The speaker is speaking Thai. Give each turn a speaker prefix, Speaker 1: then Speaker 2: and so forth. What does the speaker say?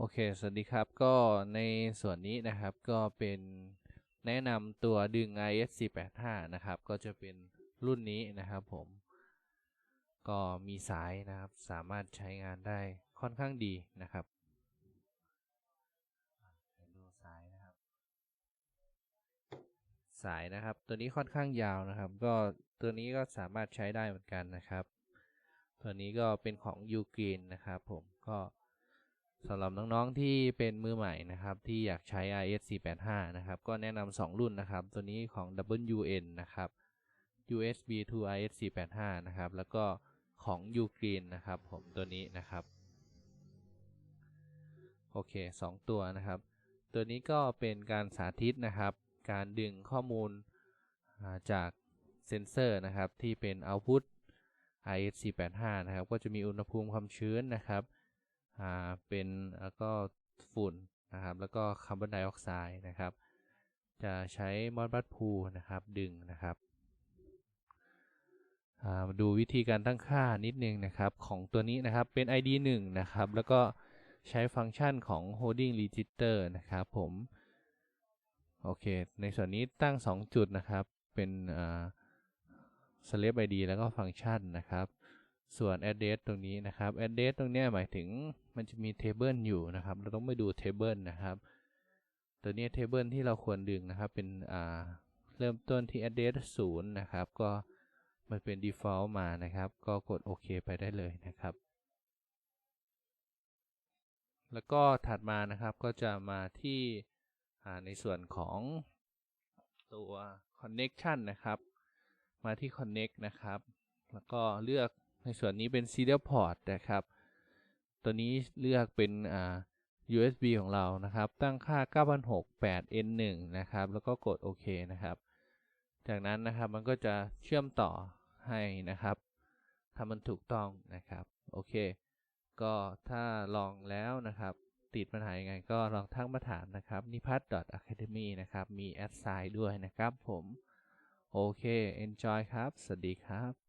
Speaker 1: โอเค สวัสดีครับก็ในส่วนนี้นะครับก็เป็นแนะนำตัวดึง IS485 นะครับ ก็จะเป็นรุ่นนี้นะครับผม ก็มีสายนะครับ สามารถใช้งานได้ค่อนข้างดีนะครับดูสายนะครับ สายนะครับ ตัวนี้ค่อนข้างยาวนะครับ ก็ตัวนี้ก็สามารถใช้ได้เหมือนกันนะครับ ตัวนี้ก็เป็นของ u g r e e n นะครับ ผมก็ สำหรับน้องๆที่เป็นมือใหม่นะครับ ที่อยากใช้ IS485 นะครับ ก็แนะนำสองรุ่นนะครับ ตัวนี้ของ WN นะครับ USB to IS485 นะครับ แล้วก็ของ u g r e e n นะครับผมตัวนี้นะครับ โอเค 2 ตัวนะครับ ตัวนี้ก็เป็นการสาธิตนะครับ การดึงข้อมูลจากเซนเซอร์นะครับ ที่เป็น output IS485 นะครับ ก็จะมีอุณหภูมิความชื้นนะครับ อ่าเป็นแล้วก็ฝุ่นนะครับ แล้วก็คาร์บอนไดออกไซด์นะครับ จะใช้มอสบัตพูนะครับดึงนะครับมาดูวิธีการตั้งค่านิดนึงนะครับของตัวนี้นะครับเป็น ID 1นะครับ แล้วก็ใช้ฟังก์ชันของ holding register นะครับผม โอเค ในส่วนนี้ตั้ง 2 จุดนะครับ เป็น slab id แล้วก็ฟังก์ชันนะครับ ส่วน address ตรงนี้นะครับ address ตรงนี้หมายถึงมันจะมี table อยู่นะครับ เราต้องไปดู table นะครับ ตัวนี้ table ที่เราควรดึงนะครับ เป็นอ่าเริ่มต้นที่ address 0 นะครับ ก็มันเป็น default มานะครับ ก็กดโอเคไปได้เลยนะครับ แล้วก็ถัดมานะครับก็จะมาที่ในส่วนของตัว connection นะครับ มาที่ connect นะครับ แล้วก็เลือก ในส่วนนี้เป็น serial port นะครับ ตัวนี้เลือกเป็นอ่า USB ของเรานะครับ ตั้งค่า 9068N1 นะครับ แล้วก็กดโอเคนะครับ จากนั้นนะครับมันก็จะเชื่อมต่อให้นะครับถ้ามันถูกต้องนะครับ โอเค ก็ถ้าลองแล้วนะครับ ติดปัญหายังไงก็ลองทักมาถามนะครับนิพัฒน์ .academy นะครับ มีแอดไซน์ด้วยนะครับผม โอเค enjoy ครับ สวัสดีครับ